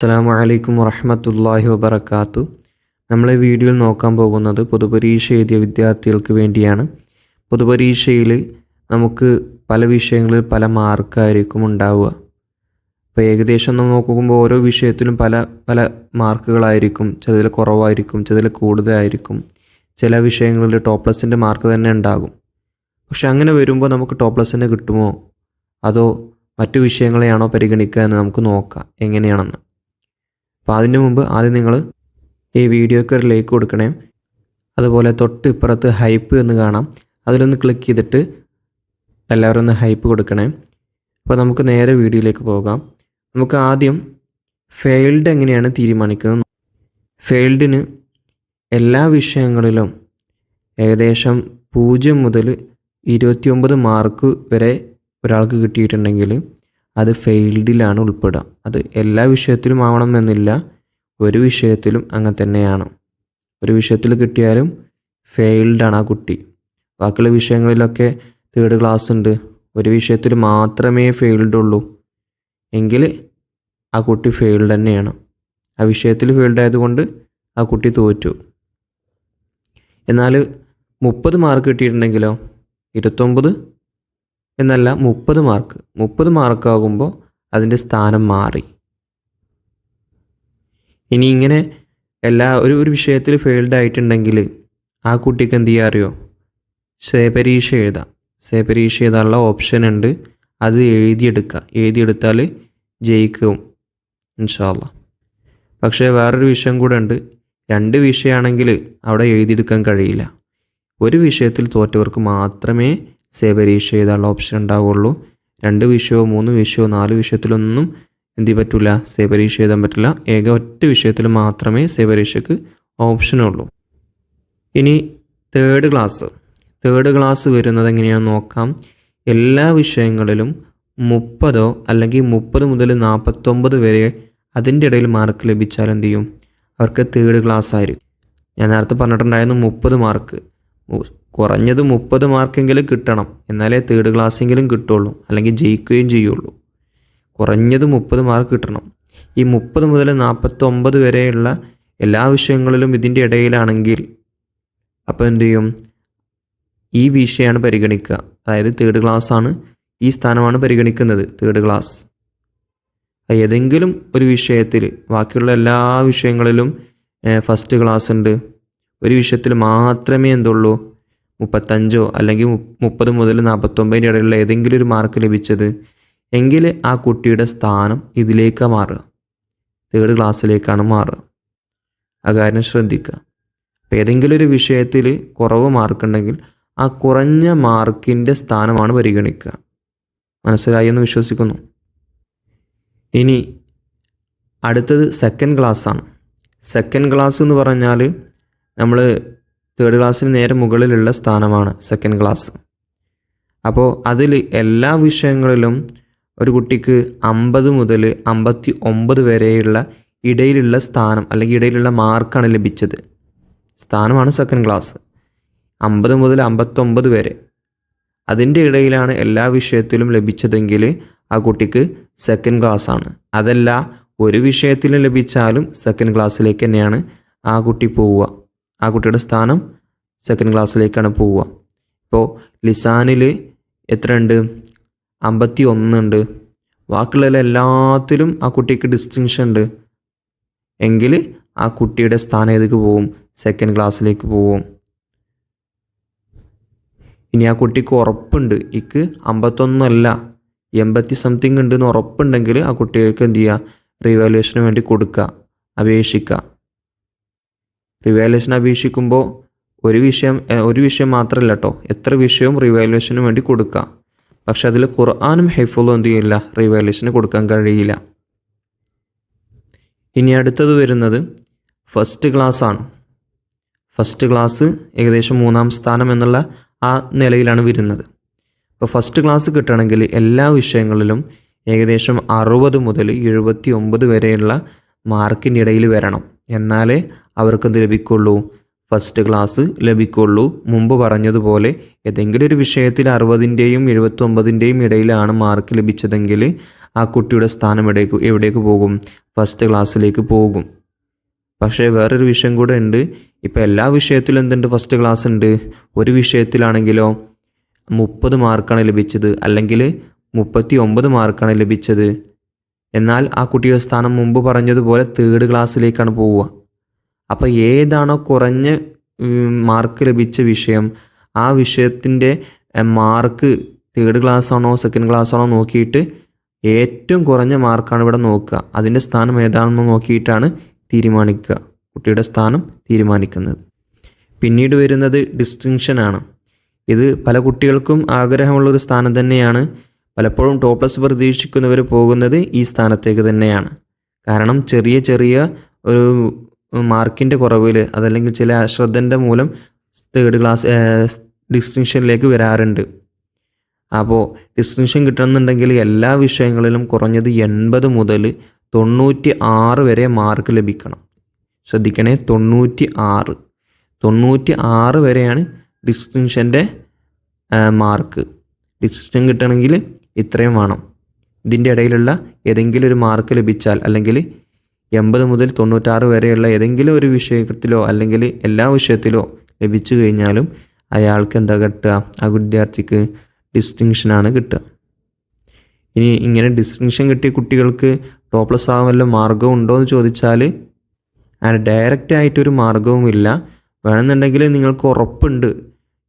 അസ്സാം വലൈക്കും വറഹമത്തല്ലാഹി വബർക്കാത്തു നമ്മളെ വീഡിയോയിൽ നോക്കാൻ പോകുന്നത് പൊതുപരീക്ഷ എഴുതിയ വിദ്യാർത്ഥികൾക്ക് വേണ്ടിയാണ്. പൊതുപരീക്ഷയിൽ നമുക്ക് പല വിഷയങ്ങളിൽ പല മാർക്കായിരിക്കും ഉണ്ടാവുക. അപ്പോൾ ഏകദേശം നമ്മൾ നോക്കുമ്പോൾ ഓരോ വിഷയത്തിലും പല പല മാർക്കുകളായിരിക്കും. ചിലതിൽ കുറവായിരിക്കും ചിലതിൽ കൂടുതലായിരിക്കും. ചില വിഷയങ്ങളിൽ ടോപ്പ് പ്ലസിന്റെ മാർക്ക് തന്നെ ഉണ്ടാകും. പക്ഷെ അങ്ങനെ വരുമ്പോൾ നമുക്ക് ടോപ്പ് പ്ലസിന് കിട്ടുമോ? അതോ മറ്റു വിഷയങ്ങളെയാണോ പരിഗണിക്കുക എന്ന് നമുക്ക് നോക്കാം. എങ്ങനെയാണെന്ന്. അപ്പോൾ അതിന് മുമ്പ് ആദ്യം നിങ്ങൾ ഈ വീഡിയോയ്ക്ക് ഒരു ലൈക്ക് കൊടുക്കണേ. അതുപോലെ തൊട്ട് ഇപ്പുറത്ത് ഹൈപ്പ് എന്ന് കാണാം. അതിലൊന്ന് ക്ലിക്ക് ചെയ്തിട്ട് എല്ലാവരും ഒന്ന് ഹൈപ്പ് കൊടുക്കണേ. അപ്പോൾ നമുക്ക് നേരെ വീഡിയോയിലേക്ക് പോകാം. നമുക്ക് ആദ്യം ഫെയിൽഡ് എങ്ങനെയാണ് തീരുമാനിക്കുന്നത്? ഫെയിൽഡിന് എല്ലാ വിഷയങ്ങളിലും ഏകദേശം പൂജ്യം മുതൽ ഇരുപത്തിയൊമ്പത് മാർക്ക് വരെ ഒരാൾക്ക് കിട്ടിയിട്ടുണ്ടെങ്കിൽ അത് ഫെയിൽഡിലാണ് ഉൾപ്പെടുക. അത് എല്ലാ വിഷയത്തിലും ആവണമെന്നില്ല ഒരു വിഷയത്തിലും അങ്ങനെ തന്നെയാണ്. ഒരു വിഷയത്തിൽ കിട്ടിയാലും ഫെയിൽഡാണ് ആ കുട്ടി. ബാക്കിയുള്ള വിഷയങ്ങളിലൊക്കെ തേർഡ് ക്ലാസ് ഉണ്ട്. ഒരു വിഷയത്തിൽ മാത്രമേ ഫെയിൽഡ് ഉള്ളൂ എങ്കിൽ ആ കുട്ടി ഫെയിൽഡ് തന്നെയാണ്. ആ വിഷയത്തിൽ ഫെയിൽഡ് ആയതുകൊണ്ട് ആ കുട്ടി തോറ്റു. എന്നാൽ മുപ്പത് മാർക്ക് കിട്ടിയിട്ടുണ്ടെങ്കിലോ? ഇരുപത്തൊമ്പത്? എന്നല്ല മുപ്പത് മാർക്ക് മുപ്പത് മാർക്കാകുമ്പോൾ അതിന്റെ സ്ഥാനം മാറി. ഇനി ഇങ്ങനെ എല്ലാ ഒരു ഒരു വിഷയത്തിൽ ഫെയിൽഡ് ആയിട്ടുണ്ടെങ്കിൽ ആ കുട്ടിക്ക് എന്ത് ചെയ്യുക അറിയോ? സേ പരീക്ഷ എഴുതാം. സേ പരീക്ഷ എഴുതാനുള്ള ഓപ്ഷൻ ഉണ്ട്. അത് എഴുതിയെടുക്കുക എഴുതിയെടുത്താൽ ജയിക്കും. ഇൻഷാല്ല പക്ഷേ വേറൊരു വിഷയം കൂടെ ഉണ്ട്. രണ്ട് വിഷയമാണെങ്കിൽ അവിടെ എഴുതിയെടുക്കാൻ കഴിയില്ല. ഒരു വിഷയത്തിൽ തോറ്റവർക്ക് മാത്രമേ സേ പരീക്ഷ എഴുതാനുള്ള ഓപ്ഷൻ ഉണ്ടാവുള്ളൂ. രണ്ട് വിഷയമോ മൂന്ന് വിഷയമോ നാല് വിഷയത്തിലൊന്നും എന്ത് പറ്റില്ല സേ പരീക്ഷ എഴുതാൻ പറ്റില്ല. ഏക ഒറ്റ വിഷയത്തിൽ മാത്രമേ സേ പരീക്ഷയ്ക്ക് ഓപ്ഷനുള്ളൂ ഇനി തേർഡ് ക്ലാസ് തേർഡ് ക്ലാസ് വരുന്നത് എങ്ങനെയാണെന്ന് നോക്കാം. എല്ലാ വിഷയങ്ങളിലും മുപ്പതോ അല്ലെങ്കിൽ മുപ്പത് മുതൽ നാൽപ്പത്തൊമ്പത് വരെ അതിന്റെ ഇടയിൽ മാർക്ക് ലഭിച്ചാൽ എന്ത് ചെയ്യും? അവർക്ക് തേർഡ് ക്ലാസ് ആയിരിക്കും. ഞാൻ നേരത്തെ പറഞ്ഞിട്ടുണ്ടായിരുന്നു മുപ്പത് മാർക്ക് കുറഞ്ഞത് മുപ്പത് മാർക്കെങ്കിലും കിട്ടണം. എന്നാലേ തേർഡ് ക്ലാസ്സെങ്കിലും കിട്ടുള്ളൂ. അല്ലെങ്കിൽ ജയിക്കുകയും ചെയ്യുള്ളൂ. കുറഞ്ഞത് മുപ്പത് മാർക്ക് കിട്ടണം. ഈ മുപ്പത് മുതൽ നാൽപ്പത്തൊമ്പത് വരെയുള്ള എല്ലാ വിഷയങ്ങളിലും ഇതിന്റെ ഇടയിലാണെങ്കിൽ അപ്പോൾ എന്തു ചെയ്യും? ഈ വിഷയമാണ് പരിഗണിക്കുക. അതായത് തേർഡ് ക്ലാസ് ആണ് ഈ സ്ഥാനമാണ് പരിഗണിക്കുന്നത് തേർഡ് ക്ലാസ് ഏതെങ്കിലും ഒരു വിഷയത്തിൽ ബാക്കിയുള്ള എല്ലാ വിഷയങ്ങളിലും ഫസ്റ്റ് ക്ലാസ് ഉണ്ട്. ഒരു വിഷയത്തിൽ മാത്രമേ എന്തുള്ളൂ? മുപ്പത്തഞ്ചോ അല്ലെങ്കിൽ മുപ്പത് മുതൽ നാൽപ്പത്തൊമ്പതിന്റെ ഇടയിലുള്ള ഏതെങ്കിലും ഒരു മാർക്ക് ലഭിച്ചത് എങ്കിൽ ആ കുട്ടിയുടെ സ്ഥാനം ഇതിലേക്ക് മാറുക. തേർഡ് ക്ലാസ്സിലേക്കാണ് മാറുക. ആ കാര്യം ശ്രദ്ധിക്കുക. അപ്പോൾ ഏതെങ്കിലും ഒരു വിഷയത്തിൽ കുറവ് മാർക്കുണ്ടെങ്കിൽ ആ കുറഞ്ഞ മാർക്കിന്റെ സ്ഥാനമാണ് പരിഗണിക്കുക. മനസ്സിലായി എന്ന് വിശ്വസിക്കുന്നു. ഇനി അടുത്തത് സെക്കൻഡ് ക്ലാസ്സാണ് സെക്കൻഡ് ക്ലാസ് എന്ന് പറഞ്ഞാൽ നമ്മൾ തേർഡ് ക്ലാസ്സിന് നേരെ മുകളിലുള്ള സ്ഥാനമാണ് സെക്കൻഡ് ക്ലാസ് അപ്പോൾ അതിൽ എല്ലാ വിഷയങ്ങളിലും ഒരു കുട്ടിക്ക് അമ്പത് മുതൽ അമ്പത്തി ഒമ്പത് വരെയുള്ള ഇടയിലുള്ള സ്ഥാനം അല്ലെങ്കിൽ ഇടയിലുള്ള മാർക്കാണ് ലഭിച്ചത്. സ്ഥാനമാണ് സെക്കൻഡ് ക്ലാസ് അമ്പത് മുതൽ അമ്പത്തൊമ്പത് വരെ. അതിന്റെ ഇടയിലാണ് എല്ലാ വിഷയത്തിലും ലഭിച്ചതെങ്കിൽ ആ കുട്ടിക്ക് സെക്കൻഡ് ക്ലാസ് ആണ്. അതല്ല ഒരു വിഷയത്തിലും ലഭിച്ചാലും സെക്കൻഡ് ക്ലാസ്സിലേക്ക് തന്നെയാണ് ആ കുട്ടി പോവുക. ആ കുട്ടിയുടെ സ്ഥാനം സെക്കൻഡ് ക്ലാസ്സിലേക്കാണ് പോവുക. ഇപ്പോൾ ലിസാനിൽ എത്രയുണ്ട്? അമ്പത്തി ഒന്നുണ്ട് ബാക്കിയുള്ള എല്ലാത്തിലും ആ കുട്ടിക്ക് ഡിസ്റ്റിങ്ഷൻ ഉണ്ട്. എങ്കിൽ ആ കുട്ടിയുടെ സ്ഥാനം ഏതൊക്കെ പോവും സെക്കൻഡ് ക്ലാസ്സിലേക്ക് പോവും ഇനി ആ കുട്ടിക്ക് ഉറപ്പുണ്ട്. ഇക്ക് അമ്പത്തൊന്നല്ല എൺപത്തി സംതിങ് ഉണ്ട് എന്ന് ഉറപ്പുണ്ടെങ്കിൽ ആ കുട്ടികൾക്ക് എന്ത് ചെയ്യുക? റിവാലുവേഷന് വേണ്ടി കൊടുക്കുക അപേക്ഷിക്കുക. റിവാലുവേഷൻ അപേക്ഷിക്കുമ്പോൾ ഒരു വിഷയം ഒരു വിഷയം മാത്രമല്ല കേട്ടോ എത്ര വിഷയവും റിവാലുവേഷന് വേണ്ടി കൊടുക്കാം. പക്ഷെ അതിൽ ഖുർആാനും ഹെഫുള്ളും എന്ത് ചെയ്യില്ല? റിവാലുവേഷന് കൊടുക്കാൻ കഴിയില്ല. ഇനി അടുത്തത് വരുന്നത് ഫസ്റ്റ് ക്ലാസ് ആണ്. ഫസ്റ്റ് ക്ലാസ് ഏകദേശം മൂന്നാം സ്ഥാനം എന്നുള്ള ആ നിലയിലാണ് വരുന്നത്. അപ്പോൾ ഫസ്റ്റ് ക്ലാസ് കിട്ടണമെങ്കിൽ എല്ലാ വിഷയങ്ങളിലും ഏകദേശം അറുപത് മുതൽ എഴുപത്തി ഒമ്പത് വരെയുള്ള മാർക്കിന്റെ ഇടയിൽ വരണം. എന്നാലേ അവർക്കെന്ത് ലഭിക്കുള്ളൂ? First class ലഭിക്കുള്ളൂ. മുമ്പ് പറഞ്ഞതുപോലെ ഏതെങ്കിലും ഒരു വിഷയത്തിൽ അറുപതിന്റെയും എഴുപത്തി ഒമ്പതിന്റെയും ഇടയിലാണ് മാർക്ക് ലഭിച്ചതെങ്കിൽ ആ കുട്ടിയുടെ സ്ഥാനം എവിടേക്ക് എവിടേക്ക് പോകും? ഫസ്റ്റ് ക്ലാസ്സിലേക്ക് പോകും. പക്ഷേ വേറൊരു വിഷയം കൂടെ ഉണ്ട്. ഇപ്പോൾ എല്ലാ വിഷയത്തിലും എന്തുണ്ട്? ഫസ്റ്റ് ക്ലാസ് ഉണ്ട്. ഒരു വിഷയത്തിലാണെങ്കിലോ മുപ്പത് മാർക്കാണ് ലഭിച്ചത്. അല്ലെങ്കിൽ മുപ്പത്തി ഒമ്പത് മാർക്കാണ് ലഭിച്ചത്. എന്നാൽ ആ കുട്ടിയുടെ സ്ഥാനം മുമ്പ് പറഞ്ഞതുപോലെ തേർഡ് ക്ലാസ്സിലേക്കാണ് പോവുക. അപ്പോൾ ഏതാണോ കുറഞ്ഞ മാർക്ക് ലഭിച്ച വിഷയം ആ വിഷയത്തിന്റെ മാർക്ക് തേർഡ് ക്ലാസ് ആണോ സെക്കൻഡ് ക്ലാസ് ആണോ നോക്കിയിട്ട് ഏറ്റവും കുറഞ്ഞ മാർക്കാണ് ഇവിടെ നോക്കുക. അതിന്റെ സ്ഥാനം ഏതാണെന്ന് നോക്കിയിട്ടാണ് തീരുമാനിക്കുക. കുട്ടിയുടെ സ്ഥാനം തീരുമാനിക്കുന്നത്. പിന്നീട് വരുന്നത് ഡിസ്റ്റിങ്ഷനാണ് ഇത് പല കുട്ടികൾക്കും ആഗ്രഹമുള്ളൊരു സ്ഥാനം തന്നെയാണ്. പലപ്പോഴും ടോപ്പ് പ്ലസ് പ്രതീക്ഷിക്കുന്നവർ പോകുന്നത് ഈ സ്ഥാനത്തേക്ക് തന്നെയാണ്. കാരണം ചെറിയ ചെറിയ ഒരു മാർക്കിന്റെ കുറവിൽ അതല്ലെങ്കിൽ ചില അശ്രദ്ധന്റെ മൂലം തേർഡ് ക്ലാസ് ഡിസ്റ്റിങ്ഷനിലേക്ക് വരാറുണ്ട്. അപ്പോൾ ഡിസ്റ്റിങ്ഷൻ കിട്ടണമെന്നുണ്ടെങ്കിൽ എല്ലാ വിഷയങ്ങളിലും കുറഞ്ഞത് എൺപത് മുതൽ തൊണ്ണൂറ്റി ആറ് വരെ മാർക്ക് ലഭിക്കണം. ശ്രദ്ധിക്കണേ തൊണ്ണൂറ്റി ആറ് തൊണ്ണൂറ്റി ആറ് വരെയാണ് ഡിസ്റ്റിങ്ഷന്റെ മാർക്ക്. ഡിസ്റ്റിങ്ഷൻ കിട്ടണമെങ്കിൽ ഇത്രയും വേണം. ഇതിന്റെ ഇടയിലുള്ള ഏതെങ്കിലും ഒരു മാർക്ക് ലഭിച്ചാൽ അല്ലെങ്കിൽ എൺപത് മുതൽ തൊണ്ണൂറ്റാറ് വരെയുള്ള ഏതെങ്കിലും ഒരു വിഷയത്തിലോ അല്ലെങ്കിൽ എല്ലാ വിഷയത്തിലോ ലഭിച്ചു കഴിഞ്ഞാലും അയാൾക്ക് എന്താ കിട്ടുക? ആ വിദ്യാർത്ഥിക്ക് ഡിസ്റ്റിങ്ഷനാണ് കിട്ടുക. ഇനി ഇങ്ങനെ ഡിസ്റ്റിങ്ഷൻ കിട്ടിയ കുട്ടികൾക്ക് ടോപ്ലസ് പ്ലസ് ആകാൻ വല്ല മാർഗവും ഉണ്ടോ എന്ന് ചോദിച്ചാൽ അങ്ങനെ ഡയറക്റ്റ് ആയിട്ടൊരു മാർഗവുമില്ല വേണമെന്നുണ്ടെങ്കിൽ നിങ്ങൾക്ക് ഉറപ്പുണ്ട്.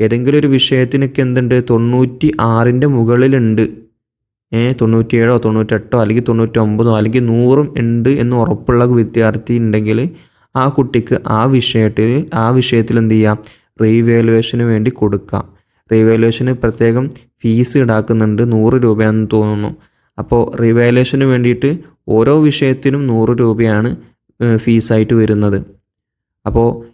ഏതെങ്കിലും ഒരു വിഷയത്തിനൊക്കെ എന്തുണ്ട്? തൊണ്ണൂറ്റി ആറിന്റെ മുകളിലുണ്ട്. തൊണ്ണൂറ്റിയേഴോ തൊണ്ണൂറ്റെട്ടോ അല്ലെങ്കിൽ തൊണ്ണൂറ്റൊമ്പതോ അല്ലെങ്കിൽ നൂറും ഉണ്ട് എന്ന് ഉറപ്പുള്ള വിദ്യാർത്ഥി ഉണ്ടെങ്കിൽ ആ കുട്ടിക്ക് ആ വിഷയത്തിൽ ആ വിഷയത്തിൽ എന്ത് ചെയ്യാം? റീവാലുവേഷന് വേണ്ടി കൊടുക്കാം റീവാലുവേഷന് പ്രത്യേകം ഫീസ് ഈടാക്കുന്നുണ്ട് നൂറ് രൂപയാണെന്ന് തോന്നുന്നു. അപ്പോൾ റീവാലുവേഷന് വേണ്ടിയിട്ട് ഓരോ വിഷയത്തിനും നൂറ് രൂപയാണ് ഫീസായിട്ട് വരുന്നത്. അപ്പോൾ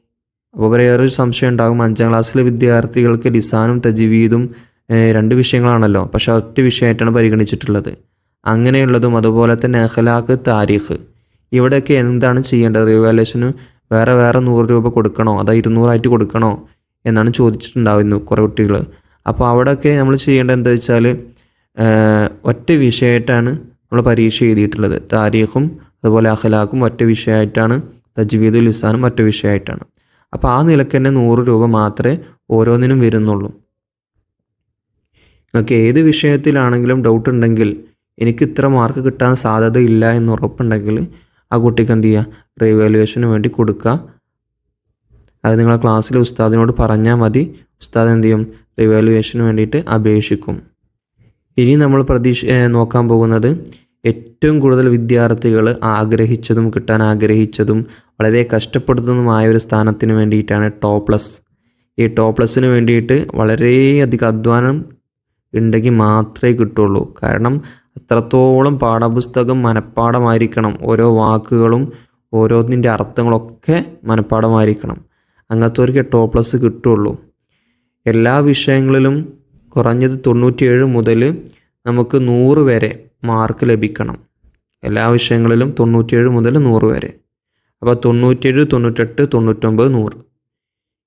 അപ്പോൾ വേറൊരു സംശയം ഉണ്ടാകും. അഞ്ചാം ക്ലാസ്സിലെ വിദ്യാർത്ഥികൾക്ക് ലിസാനും തജ്വീദും രണ്ട് വിഷയങ്ങളാണല്ലോ. പക്ഷെ ഒറ്റ വിഷയമായിട്ടാണ് പരിഗണിച്ചിട്ടുള്ളത്. അങ്ങനെയുള്ളതും അതുപോലെ തന്നെ അഖലാഖ് താരീഖ്. ഇവിടെയൊക്കെ എന്താണ് ചെയ്യേണ്ടത്? റിവാലേഷന് വേറെ വേറെ നൂറ് രൂപ കൊടുക്കണോ? അതോ ഇരുന്നൂറായിട്ട് കൊടുക്കണോ? എന്നാണ് ചോദിച്ചിട്ടുണ്ടാവുന്നു കുറേ കുട്ടികൾ. അപ്പോൾ അവിടെയൊക്കെ നമ്മൾ ചെയ്യേണ്ടത് എന്താ വെച്ചാൽ ഒറ്റ വിഷയമായിട്ടാണ് നമ്മൾ പരീക്ഷ എഴുതിയിട്ടുള്ളത്. താരീഖും അതുപോലെ അഖലാഖും ഒറ്റ വിഷയമായിട്ടാണ്. തജ്വീദുൽ ലിസാനും ഒറ്റ വിഷയമായിട്ടാണ്. അപ്പോൾ ആ നിലയ്ക്ക് തന്നെ നൂറ് രൂപ മാത്രമേ ഓരോന്നിനും വരുന്നുള്ളൂ. നിങ്ങൾക്ക് ഏത് വിഷയത്തിലാണെങ്കിലും ഡൗട്ട് ഉണ്ടെങ്കിൽ എനിക്ക് ഇത്ര മാർക്ക് കിട്ടാൻ സാധ്യതയില്ല എന്ന് ഉറപ്പുണ്ടെങ്കിൽ ആ കുട്ടിക്ക് എന്ത് ചെയ്യുക? റീവാലുവേഷന് വേണ്ടി കൊടുക്കുക. അത് നിങ്ങൾ ക്ലാസ്സിൽ ഉസ്താദിനോട് പറഞ്ഞാൽ മതി. ഉസ്താദ് എന്ത് ചെയ്യും? റിവാലുവേഷന് വേണ്ടിയിട്ട് അപേക്ഷിക്കും. ഇനി നമ്മൾ പ്രതീക്ഷ നോക്കാൻ പോകുന്നത് ഏറ്റവും കൂടുതൽ വിദ്യാർത്ഥികൾ ആഗ്രഹിച്ചതും കിട്ടാൻ ആഗ്രഹിച്ചതും വളരെ കഷ്ടപ്പെടുന്നതുമായ ഒരു സ്ഥാനത്തിന് വേണ്ടിയിട്ടാണ് ടോപ്ലസ് പ്ലസ് ഈ ടോപ്ലസിന് പ്ലസിന് വേണ്ടിയിട്ട് വളരെയധികം അധ്വാനം ഉണ്ടെങ്കിൽ മാത്രമേ കിട്ടുള്ളൂ. കാരണം അത്രത്തോളം പാഠപുസ്തകം മനഃപ്പാടമായിരിക്കണം ഓരോ വാക്കുകളും ഓരോന്നിന്റെ അർത്ഥങ്ങളൊക്കെ മനഃപ്പാടമായിരിക്കണം അങ്ങനത്തവർക്ക് ടോപ്പ് പ്ലസ് കിട്ടുള്ളൂ. എല്ലാ വിഷയങ്ങളിലും കുറഞ്ഞത് തൊണ്ണൂറ്റിയേഴ് മുതൽ നമുക്ക് നൂറ് വരെ മാർക്ക് ലഭിക്കണം. എല്ലാ വിഷയങ്ങളിലും തൊണ്ണൂറ്റിയേഴ് മുതൽ നൂറ് വരെ. അപ്പോൾ തൊണ്ണൂറ്റിയേഴ് തൊണ്ണൂറ്റെട്ട് തൊണ്ണൂറ്റൊമ്പത് നൂറ്.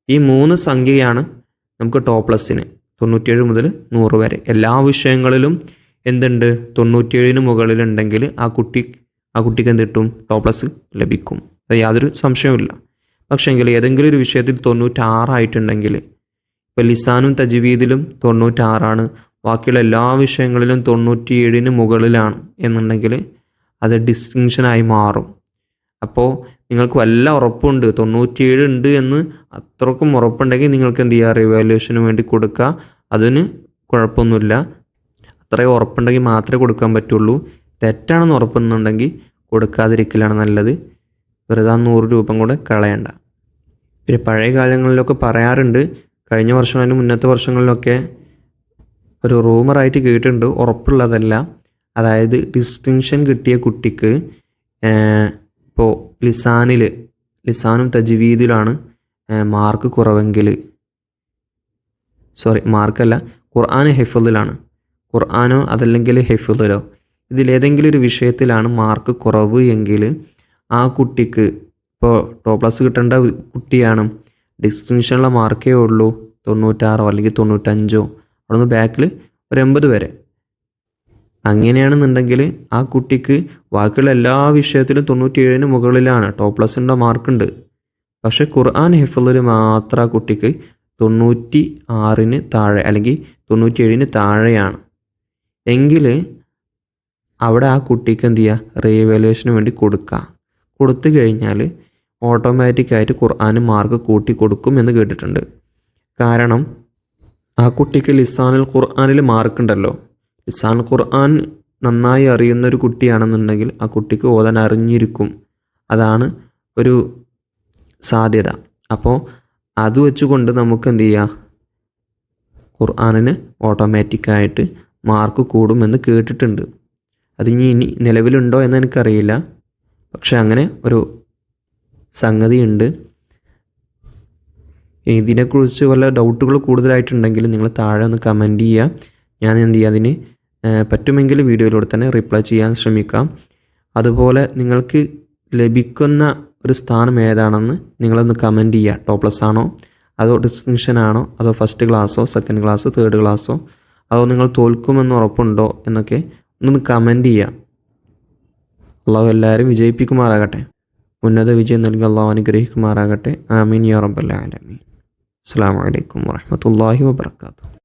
ഈ മൂന്ന് സംഖ്യയാണ് നമുക്ക് ടോപ്പ് പ്ലസ്സിന് തൊണ്ണൂറ്റിയേഴ് മുതൽ നൂറ് വരെ. എല്ലാ വിഷയങ്ങളിലും എന്തുണ്ട്? തൊണ്ണൂറ്റിയേഴിന് മുകളിലുണ്ടെങ്കിൽ ആ കുട്ടി ആ കുട്ടിക്ക് എന്ത് കിട്ടും? ടോപ്പ് പ്ലസ് ലഭിക്കും. അത് യാതൊരു സംശയവുമില്ല. പക്ഷേങ്കിൽ ഏതെങ്കിലും ഒരു വിഷയത്തിൽ തൊണ്ണൂറ്റാറായിട്ടുണ്ടെങ്കിൽ ഇപ്പോൾ ലിസാനും തജ്വീദിലും തൊണ്ണൂറ്റാറാണ്. ബാക്കിയുള്ള എല്ലാ വിഷയങ്ങളിലും തൊണ്ണൂറ്റിയേഴിന് മുകളിലാണ് എന്നുണ്ടെങ്കിൽ അത് ഡിസ്റ്റിങ്ഷനായി മാറും. അപ്പോൾ നിങ്ങൾക്ക് വല്ല ഉറപ്പുണ്ട്? തൊണ്ണൂറ്റിയേഴ് ഉണ്ട് എന്ന് അത്രക്കും ഉറപ്പുണ്ടെങ്കിൽ നിങ്ങൾക്ക് എന്ത് ചെയ്യുക റിവാലുവേഷന് വേണ്ടി കൊടുക്കുക. അതിന് കുഴപ്പമൊന്നുമില്ല. അത്രയും ഉറപ്പുണ്ടെങ്കിൽ മാത്രമേ കൊടുക്കാൻ പറ്റുള്ളൂ. തെറ്റാണെന്ന് ഉറപ്പുന്നുണ്ടെങ്കിൽ കൊടുക്കാതിരിക്കലാണ് നല്ലത്. വെറുതെ നൂറ് രൂപം കൂടെ കളയണ്ട. പിന്നെ പഴയ കാലങ്ങളിലൊക്കെ പറയാറുണ്ട്. കഴിഞ്ഞ വർഷം അതിന് മുന്നത്തെ വർഷങ്ങളിലൊക്കെ ഒരു റൂമറായിട്ട് കേട്ടിട്ടുണ്ട്. ഉറപ്പുള്ളതല്ല. അതായത് ഡിസ്റ്റിങ്ഷൻ കിട്ടിയ കുട്ടിക്ക് ഇപ്പോൾ ലിസാനിൽ ലിസാനും തജ്വീദിലാണ് മാർക്ക് കുറവെങ്കിൽ സോറി മാർക്കല്ല ഖുർആൻ ഹെഫുദിലാണ്. ഖുർആാനോ അതല്ലെങ്കിൽ ഹെഫുദിലോ. ഇതിലേതെങ്കിലും ഒരു വിഷയത്തിലാണ് മാർക്ക് കുറവ് എങ്കിൽ ആ കുട്ടിക്ക് ഇപ്പോൾ ടോപ്പ് പ്ലസ് കിട്ടേണ്ട കുട്ടിയാണ്. ഡിസ്റ്റിങ്ഷനുള്ള മാർക്കേ ഉള്ളൂ തൊണ്ണൂറ്റാറോ അല്ലെങ്കിൽ തൊണ്ണൂറ്റഞ്ചോ. അവിടെ നിന്ന് ബാക്കിൽ ഒരു എൺപത് വരെ. അങ്ങനെയാണെന്നുണ്ടെങ്കിൽ ആ കുട്ടിക്ക് ബാക്കിയുള്ള എല്ലാ വിഷയത്തിലും തൊണ്ണൂറ്റിയേഴിന് മുകളിലാണ് ടോപ്പ് പ്ലസിന്റെ മാർക്കുണ്ട് പക്ഷേ ഖുർആൻ ഹിഫലിൽ മാത്രം ആ കുട്ടിക്ക് തൊണ്ണൂറ്റി ആറിന് താഴെ അല്ലെങ്കിൽ തൊണ്ണൂറ്റിയേഴിന് താഴെയാണ്. എങ്കിൽ അവിടെ ആ കുട്ടിക്ക് എന്ത് ചെയ്യുക? റീവാലുവേഷന് വേണ്ടി കൊടുക്കുക. കൊടുത്തു കഴിഞ്ഞാൽ ഓട്ടോമാറ്റിക്കായിട്ട് ഖുർആന് മാർക്ക് കൂട്ടി കൊടുക്കും എന്ന് കേട്ടിട്ടുണ്ട്. കാരണം ആ കുട്ടിക്ക് ലിസാനിൽ ഖുർആനിൽ മാർക്കുണ്ടല്ലോ ലിസാനുൽ ഖുർആൻ നന്നായി അറിയുന്ന ഒരു കുട്ടിയാണെന്നുണ്ടെങ്കിൽ ആ കുട്ടിക്ക് ഓതാൻ അറിഞ്ഞിരിക്കും. അതാണ് ഒരു സാധ്യത. അപ്പോൾ അത് വെച്ചുകൊണ്ട് നമുക്ക് എന്ത് ചെയ്യാം? ഖുർആാനിന് ഓട്ടോമാറ്റിക്കായിട്ട് മാർക്ക് കൂടുമെന്ന് കേട്ടിട്ടുണ്ട്. അത് ഇനി ഇനി നിലവിലുണ്ടോ എന്ന് എനിക്കറിയില്ല. പക്ഷെ അങ്ങനെ ഒരു സംഗതിയുണ്ട്. ഇതിനെക്കുറിച്ച് വല്ല ഡൗട്ടുകൾ കൂടുതലായിട്ടുണ്ടെങ്കിൽ നിങ്ങൾ താഴെ ഒന്ന് കമന്റ് ചെയ്യുക. ഞാൻ എന്ത് ചെയ്യുക അതിന് പറ്റുമെങ്കിൽ വീഡിയോയിലൂടെ തന്നെ റിപ്ലൈ ചെയ്യാൻ ശ്രമിക്കാം. അതുപോലെ നിങ്ങൾക്ക് ലഭിക്കുന്ന ഒരു സ്ഥാനം ഏതാണെന്ന് നിങ്ങളൊന്ന് കമന്റ് ചെയ്യുക. ടോപ്പ് പ്ലസ് ആണോ? അതോ ഡിസ്റ്റിങ്ഷൻ ആണോ? അതോ ഫസ്റ്റ് ക്ലാസ്സോ സെക്കൻഡ് ക്ലാസ് തേർഡ് ക്ലാസ്സോ അതോ നിങ്ങൾ തോൽക്കുമെന്ന് ഉറപ്പുണ്ടോ എന്നൊക്കെ ഒന്ന് കമന്റ് ചെയ്യുക. അള്ളാഹു എല്ലാവരും വിജയിപ്പിക്കുമാറാകട്ടെ. ഉന്നത വിജയം നൽകി അള്ളാഹു അനുഗ്രഹിക്കുമാറാകട്ടെ. ആമീൻ യാ ആലമീൻ. അസ്സാം വലൈക്കും വാഹമത്തല്ലാഹി വാബർക്കാത്തു